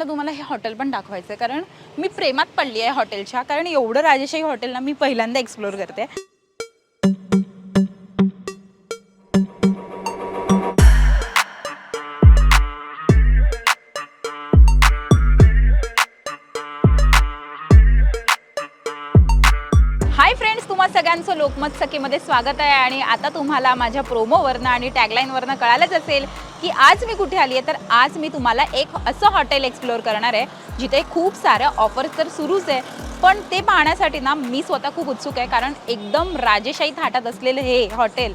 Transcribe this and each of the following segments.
मला तुम्हाला हे हॉटेल पण दाखवायचं आहे कारण मी प्रेमात पडली आहे हॉटेलच्या. कारण एवढं राजेशाही हॉटेल ना मी पहिल्यांदा एक्सप्लोर करते. सर्वांचं लोकमत सखीमध्ये स्वागत आहे आणि आता तुम्हाला माझ्या प्रोमोवरनं आणि टॅगलाईनवरनं कळालंच असेल की आज मी कुठे आली आहे तर आज मी तुम्हाला एक असं हॉटेल एक्सप्लोअर करणार आहे जिथे खूप साऱ्या ऑफर्स तर सुरूच आहे पण ते पाहण्यासाठी ना मी स्वतः खूप उत्सुक आहे कारण एकदम राजेशाही थाटात असलेलं हे हॉटेल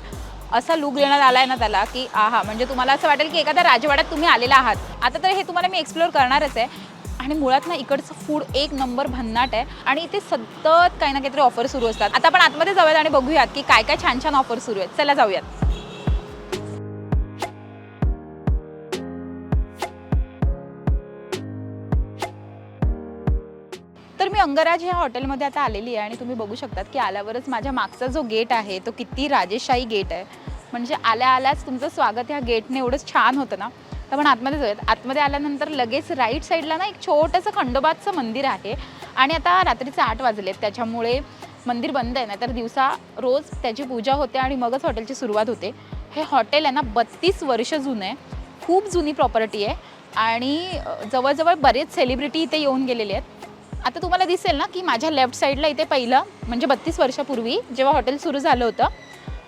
असा लुक देण्यात आला आहे ना त्याला की आहा म्हणजे तुम्हाला असं वाटेल की एखाद्या राजवाड्यात तुम्ही आलेला आहात. आता तर हे तुम्हाला मी एक्सप्लोअर करणारच आहे आणि मुळात ना इकडचं फूड एक नंबर भन्नाट आहे. आणि इथे सतत काही ना काहीतरी ऑफर सुरू असतात. आता आपण आतमध्ये जाऊयात आणि बघूयात की काय काय छान छान ऑफर सुरू आहेत. चला जाऊयात. तर मी अंगराज ह्या हॉटेलमध्ये आता आलेली आहे आणि तुम्ही बघू शकतात की आल्यावरच माझ्या मागचा जो गेट आहे तो किती राजेशाही गेट आहे. म्हणजे आल्या आल्याच तुमचं स्वागत ह्या गेटने एवढंच छान होतं ना. तर आपण आतमध्ये जाऊयात. आतमध्ये आल्यानंतर लगेच राईट साईडला ना एक छोटंसं खंडोबाचं मंदिर आहे. आणि आता रात्रीचे आठ वाजलेत त्याच्यामुळे मंदिर बंद आहे. ना तर दिवसा रोज त्याची पूजा होते आणि मगच हॉटेलची सुरुवात होते. हे हॉटेल आहे ना बत्तीस वर्ष जुनं आहे. खूप जुनी प्रॉपर्टी आहे. आणि जवळजवळ बरेच सेलिब्रिटी इथे येऊन गेलेले आहेत. आता तुम्हाला दिसेल ना की माझ्या लेफ्ट साईडला इथे पहिलं म्हणजे बत्तीस वर्षापूर्वी जेव्हा हॉटेल सुरू झालं होतं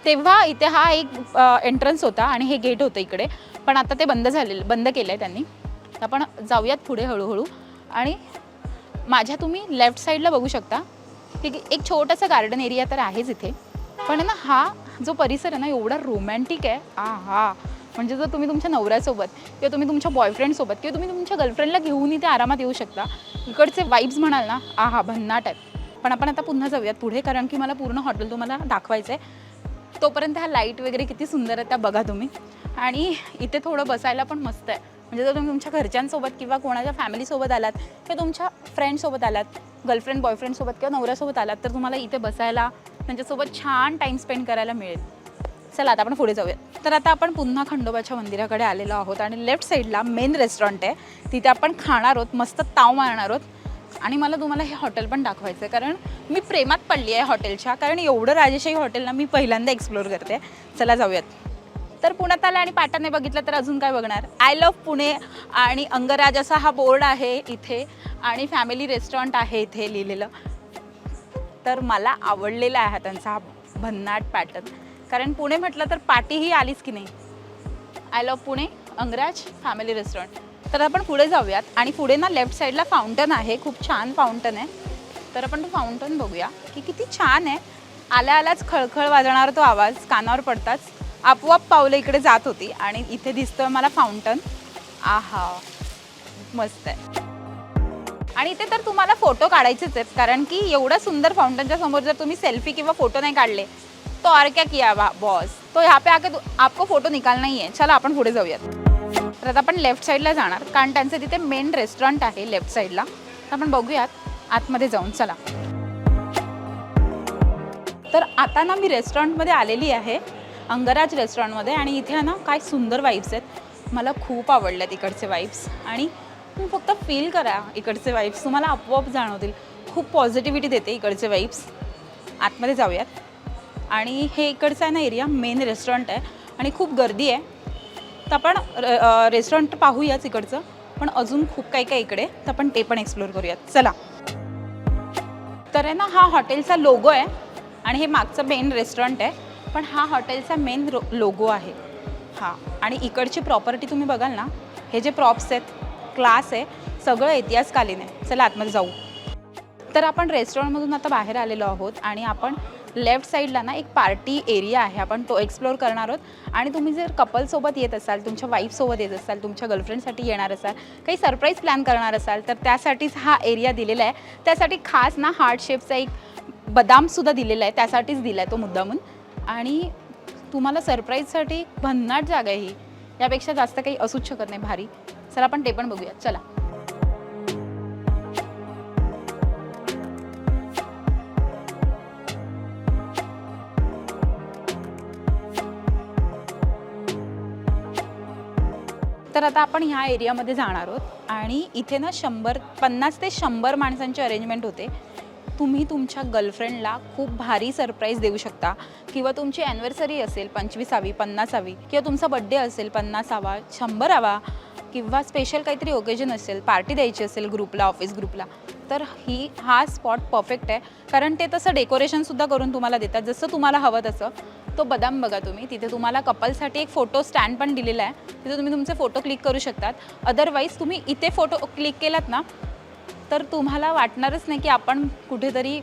तेव्हा इथे हा एक एंट्रन्स होता आणि हे गेट होतं इकडे. पण आता ते बंद झालेलं बंद केलं आहे त्यांनी. आपण जाऊयात पुढे हळूहळू. आणि माझ्या तुम्ही लेफ्ट साईडला बघू शकता. की एक छोटासा गार्डन एरिया तर आहेच इथे. पण ना हा जो परिसर आहे ना एवढा रोमॅन्टिक आहे. आ हा म्हणजे जर तुम्ही तुमच्या नवऱ्यासोबत किंवा तुम्ही तुमच्या बॉयफ्रेंडसोबत किंवा तुम्ही तुमच्या गर्लफ्रेंडला घेऊन इथे आरामात येऊ शकता. इकडचे वाईब्स म्हणाल ना आ हा भन्नाट आहेत. पण आपण आता पुन्हा जाऊयात पुढे कारण की मला पूर्ण हॉटेल तुम्हाला दाखवायचं आहे तोपर्यंत हा लाइट वगैरे किती सुंदर आहेत त्या बघा तुम्ही. आणि इथे थोडं बसायला पण मस्त आहे. म्हणजे जर तुम्ही तुमच्या घरच्यांसोबत किंवा कोणाच्या फॅमिलीसोबत आलात किंवा तुमच्या फ्रेंडसोबत आलात गर्लफ्रेंड बॉयफ्रेंडसोबत किंवा नवऱ्यासोबत आलात तर तुम्हाला इथे बसायला त्यांच्यासोबत छान टाईम स्पेंड करायला मिळेल. चला आता आपण पुढे जाऊयात. तर आता आपण पुन्हा खंडोबाच्या मंदिराकडे आलेलो आहोत आणि लेफ्ट साईडला मेन रेस्टॉरंट आहे. तिथे आपण खाणार आहोत मस्त ताव मारणार आहोत. आणि मला तुम्हाला हे हॉटेल पण दाखवायचं आहे. कारण मी प्रेमात पडली आहे हॉटेलच्या. कारण एवढं राजेशाही हॉटेल ना मी पहिल्यांदा एक्सप्लोअर करते. चला जाऊयात. तर पुण्यात आलं आणि पाटाने बघितलं तर अजून काय बघणार? आय लव्ह पुणे आणि अंगराज असा हा बोर्ड आहे इथे. आणि फॅमिली रेस्टॉरंट आहे इथे लिहिलेलं. तर मला आवडलेला आहे त्यांचा हा भन्नाट पॅटर्न कारण पुणे म्हटलं तर पाटीही आलीच की नाही. I love Pune Angraj family restaurant तर आपण पुढे जाऊयात. आणि पुढे ना लेफ्ट साईडला फाउंटन आहे. खूप छान फाउंटन आहे. तर आपण तो फाउंटन बघूया की किती छान आहे. आल्या आल्याच खळखळ वाजणार तो आवाज कानावर पडताच आपोआप पावलं इकडे जात होती. आणि इथे दिसतोय मला फाउंटन आहा मस्त आहे. आणि इथे तर तुम्हाला फोटो काढायचेच आहेत. कारण की एवढं सुंदर फाउंटनच्या समोर जर तुम्ही सेल्फी किंवा फोटो नाही काढले तो और क्या किया बॉस तो ह्या पे आके आपको फोटो निकाल नाही आहे. चला आपण पुढे जाऊयात. तर आता आपण लेफ्ट साईडला जाणार. कारण त्यांचं तिथे मेन रेस्टॉरंट आहे लेफ्ट साईडला तर आपण बघूयात आतमध्ये जाऊन चला. तर आता ना मी रेस्टॉरंटमध्ये आलेली आहे अंगराज रेस्टॉरंटमध्ये आणि इथे ना काय सुंदर वाईब्स आहेत. मला खूप आवडल्यात इकडचे वाईब्स आणि तुम्ही फक्त फील करा इकडचे वाईब्स तुम्हाला आपोआप जाणवतील. खूप पॉझिटिव्हिटी देते इकडचे वाईब्स आतमध्ये जाऊयात. आणि हे इकडचं आहे ना एरिया मेन रेस्टॉरंट आहे. आणि खूप गर्दी आहे. तर आपण रेस्टॉरंट पाहूयाच इकडचं. पण अजून खूप काही काही इकडे तर आपण ते पण एक्सप्लोर करूयात. चला. तर आहे ना हा हॉटेलचा लोगो आहे आणि हे मागचं मेन रेस्टॉरंट आहे. पण हा हॉटेलचा मेन लोगो आहे. हा आणि इकडची प्रॉपर्टी तुम्ही बघाल ना हे जे प्रॉप्स आहेत क्लास आहे सगळं इतिहासकालीन आहे. चला आतमध्ये जाऊ. तर आपण रेस्टॉरंटमधून आता बाहेर आलेलो आहोत आणि आपण लेफ्ट साईडला ना एक पार्टी एरिया आहे आपण तो एक्सप्लोअर करणार आहोत. आणि तुम्ही जर कपलसोबत येत असाल तुमच्या वाईफसोबत येत असाल तुमच्या गर्लफ्रेंडसाठी येणार असाल काही सरप्राईज प्लॅन करणार असाल तर त्यासाठीच हा एरिया दिलेला आहे. त्यासाठी खास ना हार्ट शेपचा एक बदामसुद्धा दिलेला आहे त्यासाठीच दिला आहे तो मुद्दामून. आणि तुम्हाला सरप्राईजसाठी भन्नाट जागा आहे ही. यापेक्षा जास्त काही असूच शकत नाही भारी. चला आपण ते पण बघूया. चला. तर आता आपण ह्या एरियामध्ये जाणार आहोत. आणि इथे ना शंभर पन्नास ते शंभर माणसांची अरेंजमेंट होते. तुम्ही तुमच्या गर्लफ्रेंडला खूप भारी सरप्राईज देऊ शकता. किंवा तुमची ॲनिव्हर्सरी असेल पंचवीसावी पन्नासावी किंवा तुमचा बड्डे असेल पन्नासावा शंभरावा किंवा स्पेशल काहीतरी ओकेजन असेल पार्टी द्यायची असेल ग्रुपला ऑफिस ग्रुपला तर ही हा स्पॉट परफेक्ट आहे. कारण ते तसं डेकोरेशनसुद्धा करून तुम्हाला देतात. जसं तुम्हाला हवं तसं. तो बदाम बघा तुम्ही. तिथे तुम्हाला कपलसाठी एक फोटो स्टँड पण दिलेला आहे. तिथे तुम्ही तुमचे फोटो क्लिक करू शकतात. अदरवाईज तुम्ही इथे फोटो क्लिक केलात ना तर तुम्हाला वाटणारच नाही की आपण कुठेतरी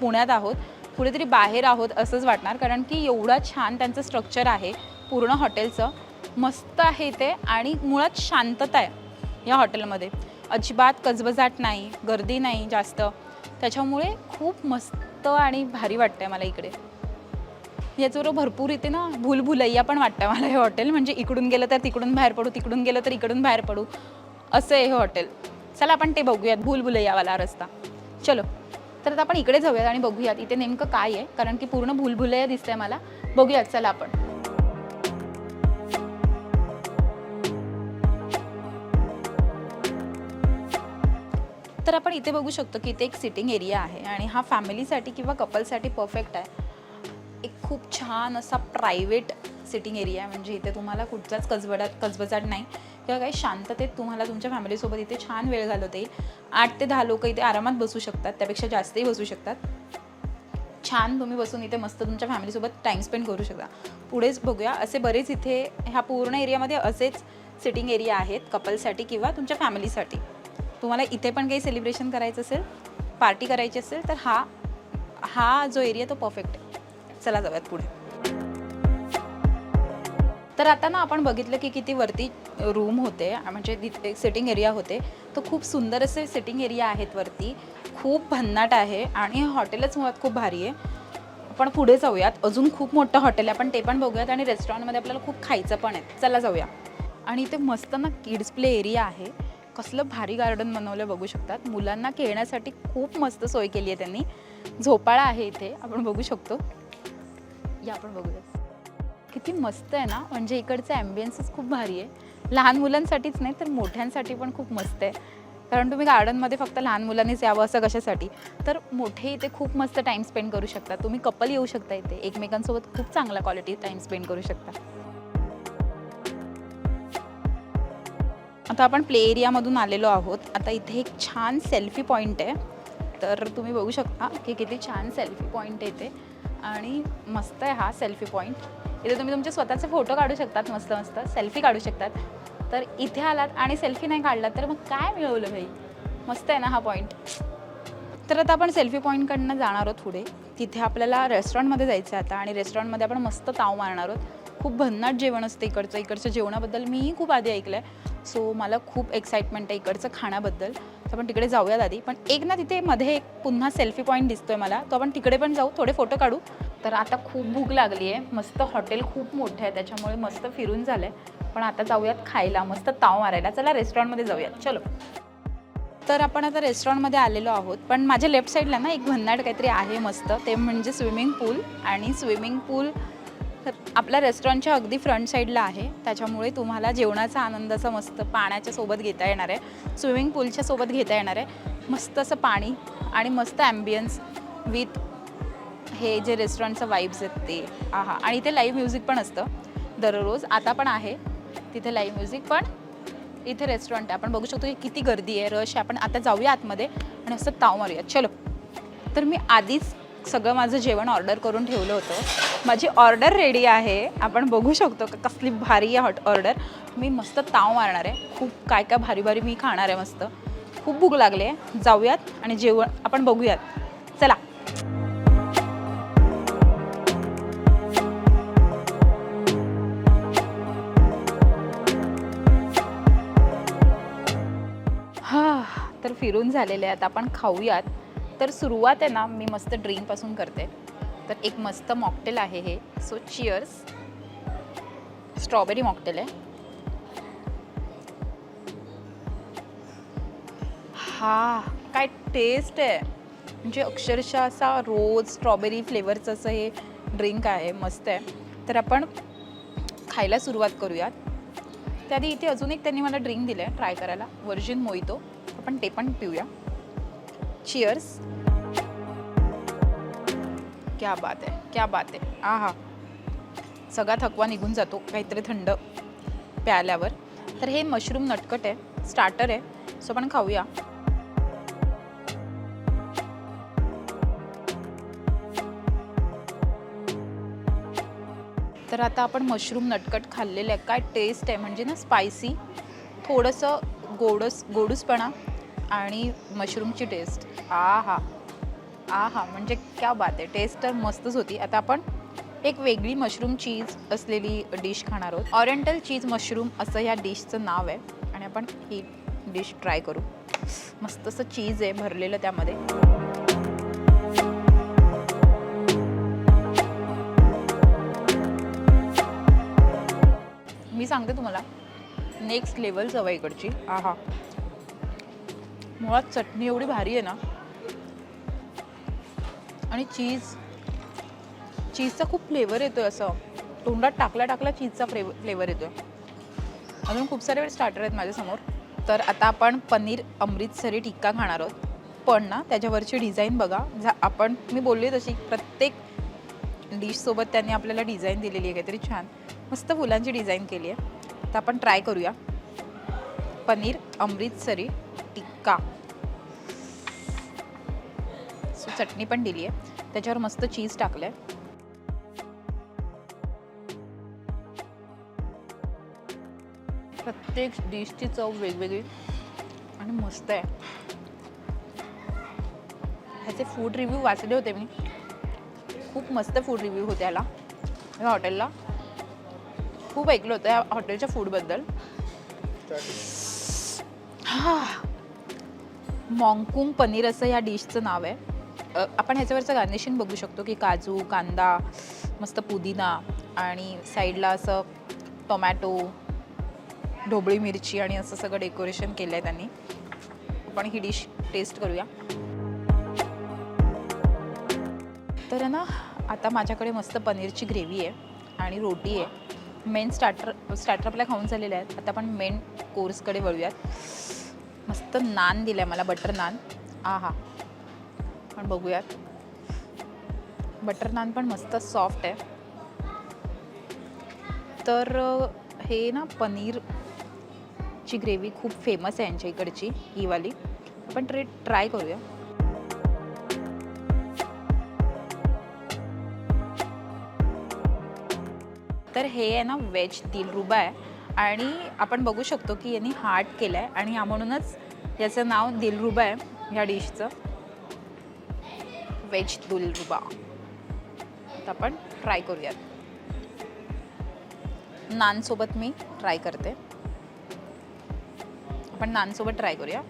पुण्यात आहोत. कुठेतरी बाहेर आहोत असंच वाटणार. कारण की एवढा छान त्यांचं स्ट्रक्चर आहे पूर्ण हॉटेलचं मस्त आहे ते आणि मुळात शांतता आहे या हॉटेलमध्ये अजिबात कजबजाट नाही गर्दी नाही जास्त. त्याच्यामुळे खूप मस्त आणि भारी वाटतं आहे मला इकडे. याचबरोबर भरपूर इथे ना भूलभुलैया पण वाटतं मला हे हॉटेल. म्हणजे इकडून गेलं तर तिकडून बाहेर पडू तिकडून गेलं तर इकडून बाहेर पडू. असं आहे हे हॉटेल. चला आपण ते बघूयात भूलभुलैयावाला रस्ता. चलो. तर आता आपण इकडे जाऊयात आणि बघूयात इथे नेमकं काय आहे. कारण की पूर्ण भूलभुलैया दिसतंय मला. बघूयात चला आपण. तर आपण इथे बघू शकतो की इथे एक सिटिंग एरिया आहे आणि हा फॅमिलीसाठी किंवा कपलसाठी परफेक्ट आहे. एक खूप छान असा प्रायव्हेट सिटिंग एरिया आहे. म्हणजे इथे तुम्हाला कुठचाच कजबडाट कजबजाट नाही. किंवा काही शांततेत तुम्हाला तुमच्या फॅमिलीसोबत इथे छान वेळ घालवता. येईल आठ ते दहा लोक इथे आरामात बसू शकतात. त्यापेक्षा जास्तही बसू शकतात. छान तुम्ही बसून इथे मस्त तुमच्या फॅमिलीसोबत टाईम स्पेंड करू शकता. पुढेच बघूया. असे बरेच इथे ह्या पूर्ण एरियामध्ये असेच सिटिंग एरिया आहेत. कपलसाठी किंवा तुमच्या फॅमिलीसाठी तुम्हाला इथे पण काही सेलिब्रेशन करायचं असेल पार्टी करायची असेल तर हा हा जो एरिया तो परफेक्ट आहे. चला जाऊयात पुढे. तर आता ना आपण बघितलं की किती वरती रूम होते म्हणजे तिथे सिटिंग एरिया होते. तर खूप सुंदर असे सिटिंग एरिया आहेत वरती. खूप भन्नाट आहे आणि हॉटेलच मुळात खूप भारी आहे. आपण पुढे जाऊयात. अजून खूप मोठं हॉटेल आहे. आपण ते पण बघूयात आणि रेस्टॉरंटमध्ये आपल्याला खूप खायचं पण आहे. चला जाऊया. आणि इथे मस्त ना किड्स प्ले एरिया आहे. कसलं भारी गार्डन बनवलं बघू शकतात. मुलांना खेळण्यासाठी खूप मस्त सोय केली आहे त्यांनी. झोपाळा आहे इथे आपण बघू शकतो. या आपण बघूया किती मस्त आहे ना? म्हणजे इकडचं ॲम्बियन्सच खूप भारी आहे. लहान मुलांसाठीच नाही तर मोठ्यांसाठी पण खूप मस्त आहे. कारण तुम्ही गार्डनमध्ये फक्त लहान मुलांनीच यावं असं कशासाठी? तर मोठे इथे खूप मस्त टाईम स्पेंड करू शकता. तुम्ही कपल येऊ शकता इथे. एकमेकांसोबत खूप चांगला क्वालिटी टाईम स्पेंड करू शकता. आता आपण प्ले एरियामधून आलेलो आहोत. आता इथे एक छान सेल्फी पॉईंट आहे. तर तुम्ही बघू शकता की किती छान सेल्फी पॉईंट येते आणि मस्त आहे हा सेल्फी पॉईंट इथे तुम्ही तुमचे स्वतःचे फोटो काढू शकतात मस्त मस्त. सेल्फी काढू शकतात. तर इथे आलात आणि सेल्फी नाही काढलात तर मग काय मिळवलं भाई मस्त आहे ना हा पॉईंट तर आता आपण सेल्फी पॉईंटकडनं जाणार आहोत पुढे. तिथे आपल्याला रेस्टॉरंटमध्ये जायचं आहे आता. आणि रेस्टॉरंटमध्ये आपण मस्त ताव मारणार आहोत. खूप भन्नाट जेवण असतं इकडचं. इकडच्या जेवणाबद्दल मीही खूप आधी ऐकलं आहे सो मला खूप एक्साइटमेंट आहे इकडचं खाण्याबद्दल. तर आपण तिकडे जाऊयात आधी. पण एक ना तिथे मध्ये एक पुन्हा सेल्फी पॉईंट दिसतोय मला. तो आपण तिकडे पण जाऊ. थोडे फोटो काढू. तर आता खूप भूक लागली आहे. मस्त हॉटेल खूप मोठं आहे. त्याच्यामुळे मस्त फिरून झालं आहे पण आता जाऊयात खायला. मस्त ताव मारायला. चला रेस्टॉरंटमध्ये जाऊयात. चलो. तर आपण आता रेस्टॉरंटमध्ये आलेलो आहोत. पण माझ्या लेफ्ट साईडला ना एक भन्नाट काहीतरी आहे मस्त. ते म्हणजे स्विमिंग पूल आणि स्विमिंग पूल आपल्या रेस्टॉरंटच्या अगदी फ्रंट साईडला आहे. त्याच्यामुळे तुम्हाला जेवणाचा आनंद असा मस्त पाण्याच्या सोबत घेता येणार आहे. स्विमिंग पूलच्या सोबत घेता येणार आहे. मस्त असं पाणी आणि मस्त ॲम्बियन्स विथ हे जे रेस्टॉरंटचं वाईब्स आहेत ते. आहा आणि इथे लाईव्ह म्युझिक पण असतं. दररोज आता पण आहे. तिथे लाईव्ह म्युझिक पण इथे रेस्टॉरंट आहे. आपण बघू शकतो की किती गर्दी आहे रश आहे. आपण आता जाऊया आतमध्ये आणि असं ताव मारूया. चलो. तर मी आधीच सगळं माझं जेवण ऑर्डर करून ठेवलं होतं. माझी ऑर्डर रेडी आहे. आपण बघू शकतो का कसली भारी आहे हॉट ऑर्डर. मी मस्त ताव मारणार आहे. खूप काय काय भारी भारी मी खाणार आहे मस्त. खूप भूक लागली आहे. जाऊयात आणि जेवण आपण बघूयात. चला. हा तर फिरून झालेले आहेत. आपण खाऊयात. तर सुरुवात आहे ना मी मस्त ड्रिंकपासून करते. तर एक मस्त मॉकटेल आहे हे. सो चिअर्स स्ट्रॉबेरी मॉकटेल आहे. हा काय टेस्ट आहे. म्हणजे अक्षरशः असा रोज स्ट्रॉबेरी फ्लेवरचं असं हे ड्रिंक आहे मस्त आहे. तर आपण खायला सुरुवात करूयात. त्याआधी इथे अजून एक त्यांनी मला ड्रिंक दिलं आहे ट्राय करायला. व्हर्जिन मोहितो आपण ते पण पिऊया. चिअर्स क्या बात आहे क्या बात आहे आ हा. सगळा थकवा निघून जातो काहीतरी थंड प्यायल्यावर. तर हे मशरूम नटकट आहे स्टार्टर आहे. सो आपण खाऊया. तर आता आपण मशरूम नटकट खाल्लेलं आहे. काय टेस्ट आहे? म्हणजे ना स्पायसी थोडंसं गोडस गोडूसपणा आणि मशरूमची टेस्ट आ हा आ हा म्हणजे क्या बात आहे. टेस्ट तर मस्तच होती. आता आपण एक वेगळी मशरूम चीज असलेली डिश खाणार आहोत. ऑरिएंटल चीज मशरूम असं ह्या डिशचं नाव आहे. आणि आपण ही डिश ट्राय करू. मस्त असं चीज आहे भरलेलं त्यामध्ये. मी सांगते तुम्हाला नेक्स्ट लेवल आहे इकडची. आहा. मुळात चटणी एवढी भारी आहे ना आणि चीज चीजचा खूप फ्लेवर येतोय असं. तोंडात टाकला टाकला चीजचा फ्लेवर फ्लेवर येतोय. अजून खूप सारे स्टार्टर आहेत माझ्यासमोर. तर आता आपण पनीर अमृतसरी टिक्का खाणार आहोत. पण ना त्याच्यावरची डिझाईन बघा. झा आपण मी बोलले तशी प्रत्येक डिशसोबत त्यांनी आपल्याला डिझाईन दिलेली आहे काहीतरी छान. मस्त फुलांची डिझाईन केली आहे. तर आपण ट्राय करूया. पनीर अमृतसरी टिक्का. सो चटणी पण दिली आहे त्याच्यावर मस्त चीज टाकलं आहे प्रत्येक डिशची चव वेगवेगळी. आणि मस्त आहे. ह्याचे फूड रिव्ह्यू वाचले होते मी. खूप मस्त फूड रिव्ह्यू होते याला या हॉटेलला खूप ऐकलं होतं या हॉटेलच्या फूडबद्दल मॉन्कुंग पनीर असं या डिशचं नाव आहे. आपण ह्याच्यावरचं गार्निशिंग बघू शकतो की काजू कांदा मस्त पुदिना आणि साईडला असं टोमॅटो ढोबळी मिरची आणि असं सगळं डेकोरेशन केलं आहे त्यांनी. आपण ही डिश टेस्ट करूया. तर ना आता माझ्याकडे मस्त पनीरची ग्रेव्ही आहे आणि रोटी आहे. मेन स्टार्टर स्टार्टर आपल्या खाऊन झालेले आहेत. आता आपण मेन कोर्सकडे वळूयात. मस्त नान दिलं आहे मला बटर नान. आ हा पण बघूयात. बटर नान पण मस्त सॉफ्ट आहे. तर हे ना पनीरची ग्रेव्ही खूप फेमस आहे यांच्या इकडची ही वाली. आपण ट्रे ट्राय करूया. तर हे आहे ना व्हेज दिलरुबा आहे. आणि आपण बघू शकतो की यांनी हार्ट केलं आहे आणि या म्हणूनच याचं नाव दिलरुबा आहे ह्या डिशचं व्हेज दुलरुबा तर आपण ट्राय करूयात. नानसोबत मी ट्राय करते. आपण नानसोबत ट्राय करूया.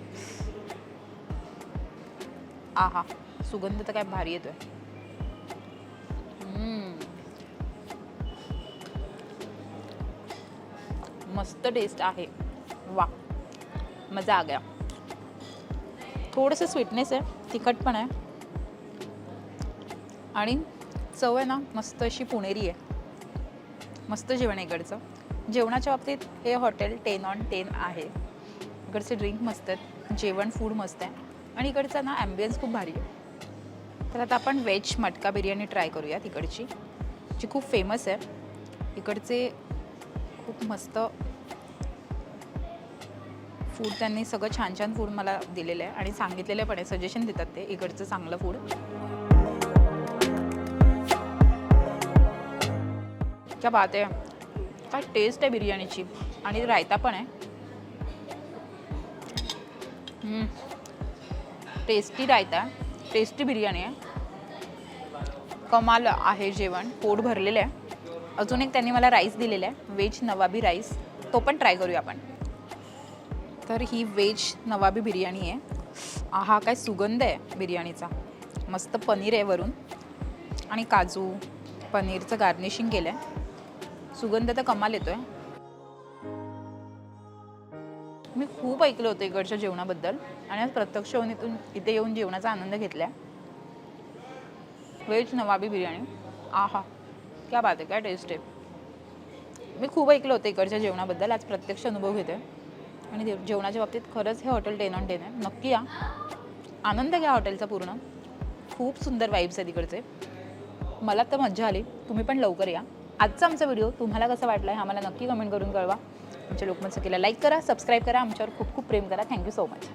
आहा सुगंध तर काय भारी येतोय. मस्त टेस्ट आहे. वा मजा आ गया. थोडंसं स्वीटनेस आहे तिखट पण आहे. आणि चव आहे ना मस्त अशी पुणेरी आहे. मस्त जेवण आहे इकडचं. जेवणाच्या बाबतीत हे हॉटेल टेन ऑन टेन आहे. इकडचे ड्रिंक मस्त आहेत. जेवण फूड मस्त आहे. आणि इकडचा ना ॲम्बियन्स खूप भारी आहे. तर आता आपण व्हेज मटका बिर्याणी ट्राय करूया तिकडची जी खूप फेमस आहे. इकडचे खूप मस्त फूड त्यांनी सगळं छान छान फूड मला दिलेलं आहे. आणि सांगितलेलं पण आहे. सजेशन देतात ते. इकडचं चांगलं फूड क्या बात आहे काय टेस्ट आहे बिर्याणीची. आणि रायता पण आहे. टेस्टी रायता. टेस्टी बिर्याणी आहे. कमाल आहे जेवण. पोट भरलेलं आहे. अजून एक त्यांनी मला राईस दिलेला आहे. व्हेज नवाबी राईस तो पण ट्राय करूया आपण. तर ही व्हेज नवाबी बिर्याणी आहे. हा काय सुगंध आहे बिर्याणीचा. मस्त पनीर आहे वरून. आणि काजू पनीरचं गार्निशिंग केलं आहे सुगंध तर कमाल येतोय. मी खूप ऐकलं होतं इकडच्या जेवणाबद्दल आणि आज प्रत्यक्ष येऊन इथून इथे येऊन जेवणाचा आनंद घेतला व्हेज नवाबी बिर्याणी. आहा क्या बात आहे काय टेस्ट आहे. मी खूप ऐकलं होतं इकडच्या जेवणाबद्दल आज प्रत्यक्ष अनुभव घेते आणि जेवणाच्या बाबतीत खरंच हे हॉटेल टेन ऑन टेन आहे नक्की या. आनंद घ्या हॉटेलचा पूर्ण. खूप सुंदर वाईब्स आहेत तिकडचे मला तर मज्जा आली. तुम्ही पण लवकर या. आजचा आमचा व्हिडिओ तुम्हाला कसा वाटला आहे आम्हाला नक्की कमेंट करून कळवा. आमच्या लोकमत सखीला लाईक करा सबस्क्राईब करा आमच्यावर खूप खूप प्रेम करा. Thank you so much